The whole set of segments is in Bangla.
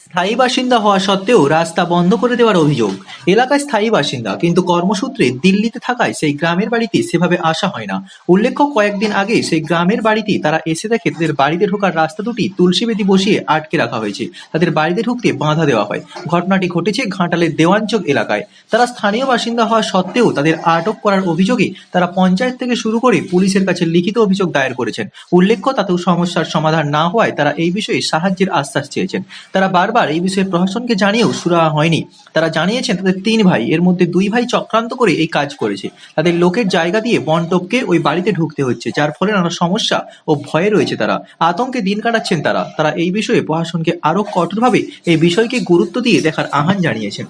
স্থায়ী বাসিন্দা হওয়া সত্ত্বেও রাস্তা বন্ধ করে দেওয়ার অভিযোগ। এলাকায় স্থায়ী বাসিন্দা, কিন্তু কর্মসূত্রে দিল্লিতে থাকায় সেই গ্রামের বাড়িতে সেভাবে আসা হয় না। উল্লেখ্য, কয়েকদিন আগে সেই গ্রামের বাড়িতে তারা এসে দেখে তাদের বাড়িতে ঢোকার রাস্তা দুটি তুলসী বেদি বসিয়ে আটকে রাখা হয়েছে। তাদের বাড়িতে ঢুকতে বাধা দেওয়া হয়। ঘটনাটি ঘটেছে ঘাটালের দেওয়ানচক এলাকায়। তারা স্থানীয় বাসিন্দা হওয়া সত্ত্বেও তাদের আটক করার অভিযোগে তারা পঞ্চায়েত থেকে শুরু করে পুলিশের কাছে লিখিত অভিযোগ দায়ের করেছেন। উল্লেখ্য, তাতেও সমস্যার সমাধান না হওয়ায় তারা এই বিষয়ে সাহায্যের আশ্বাস চেয়েছেন। তারা বারবার এই বিষয়ে প্রশাসনকে জানিয়েও সুরাহা হয়নি। তারা জানিয়েছেন, তাদের তিন ভাই, এর মধ্যে দুই ভাই চক্রান্ত করে এই কাজ করেছে। তাদের লোকের জায়গা দিয়ে বনটপকে ওই বাড়িতে ঢুকতে হচ্ছে, যার ফলে নানা সমস্যা ও ভয়ে রয়েছে তারা। আতঙ্কে দিন কাটাচ্ছেন তারা। তারা এই বিষয়ে প্রশাসনকে আরও কঠোরভাবে এই বিষয়কে গুরুত্ব দিয়ে দেখার আহ্বান জানিয়েছেন।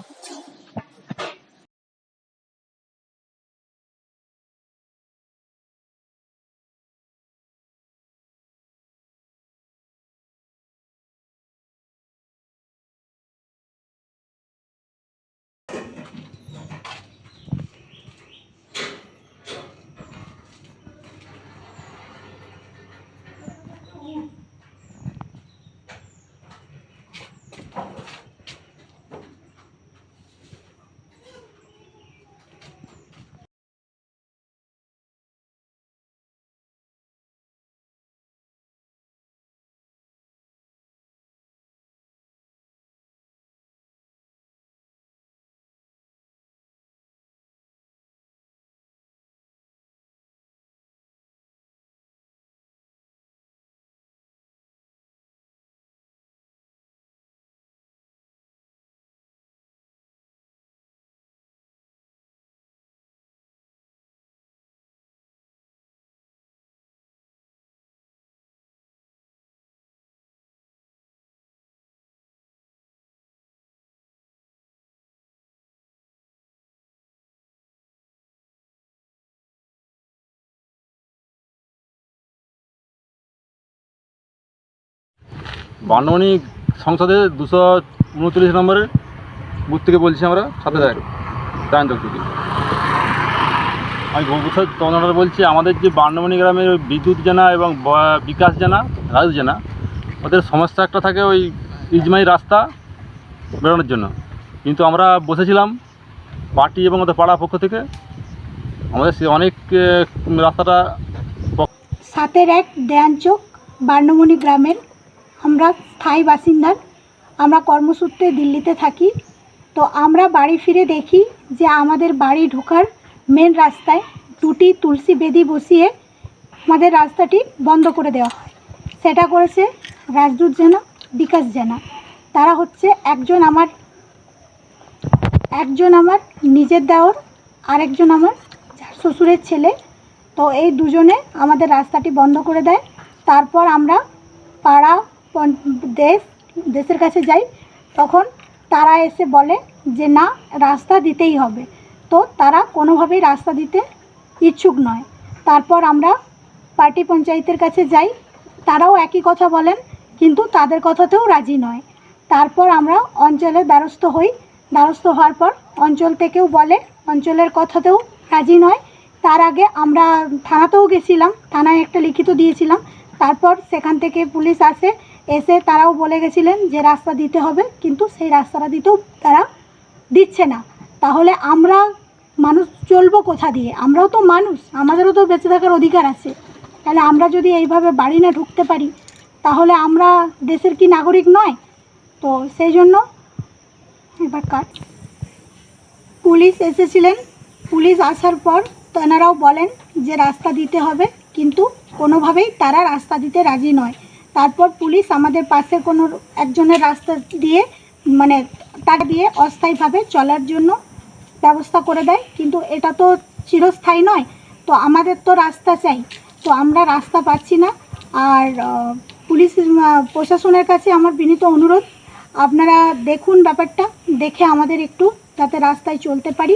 বানমণি সংসদে দুশো উনচল্লিশ নম্বরের বুথ থেকে বলছি আমরা, সাথে চায়নচক থেকে আমি ভবিষ্যৎ তদন্ত বলছি, আমাদের যে বান্নমণি গ্রামের বিদ্যুৎ জানা এবং বিকাশ জানা রাজু জানা, ওদের সমস্যা একটা থাকে ওই ইজমাই রাস্তা বেরোনোর জন্য। কিন্তু আমরা বসেছিলাম পার্টি এবং ওদের পাড়া পক্ষ থেকে। আমাদের সে অনেক রাস্তাটা সাতের এক দেয়ানচোক বার্ণমণি গ্রামের আমরা স্থায়ী বাসিন্দার, আমরা কর্মসূত্রে দিল্লিতে থাকি, তো আমরা বাড়ি ফিরে দেখি যে আমাদের বাড়ি ঢোকার মেন রাস্তায় দুটি তুলসী বেদি বসিয়ে আমাদের রাস্তাটি বন্ধ করে দেওয়া হয়। সেটা করেছে রাজদূত জেনা, বিকাশ জেনা। তারা হচ্ছে একজন আমার একজন আমার নিজের দেওর, আরেকজন আমার শ্বশুরের ছেলে। তো এই দুজনে আমাদের রাস্তাটি বন্ধ করে দেয়। তারপর আমরা পাড়া দেশ, দেশের কাছে যাই, তখন তারা এসে বলে যে, না, রাস্তা দিতেই হবে। তো তারা কোনোভাবেই রাস্তা দিতে ইচ্ছুক নয়। তারপর আমরা পার্টি পঞ্চায়েতের কাছে যাই। তারাও একই কথা বলেন, কিন্তু তাদের কথাতেও রাজি নয়। তারপর আমরা অঞ্চলে দ্বারস্থ হই। দ্বারস্থ হওয়ার পর অঞ্চল থেকেও বলে, অঞ্চলের কথাতেও রাজি নয়। তার আগে আমরা থানাতেও গেছিলাম, থানায় একটা লিখিত দিয়েছিলাম। তারপর সেখান থেকে পুলিশ আসে এসে তারাও বলে গেছিলেন যে রাস্তা দিতে হবে, কিন্তু সেই রাস্তাটা দিতেও তারা দিচ্ছে না। তাহলে আমরা মানুষ চলবো কোথা দিয়ে? আমরাও তো মানুষ, আমাদেরও তো বেঁচে থাকার অধিকার আছে। তাহলে আমরা যদি এইভাবে বাড়ি না ঢুকতে পারি, তাহলে আমরা দেশের কি নাগরিক নয়? তো সেই জন্য এবার কাট পুলিশ এসেছিলেন। পুলিশ আসার পর তেনারাও বলেন যে রাস্তা দিতে হবে, কিন্তু কোনোভাবেই তারা রাস্তা দিতে রাজি নয়। তারপর পুলিশ আমাদের পাশে কোনো একজনের রাস্তা দিয়ে মানে তার দিয়ে অস্থায়ীভাবে চলার জন্য ব্যবস্থা করে দেয়। কিন্তু এটা তো চিরস্থায়ী নয়। তো আমাদের তো রাস্তা চাই। তো আমরা রাস্তা পাচ্ছি না। আর পুলিশ প্রশাসনের কাছে আমার বিনীত অনুরোধ, আপনারা দেখুন ব্যাপারটা, দেখে আমাদের একটু যাতে রাস্তায় চলতে পারি।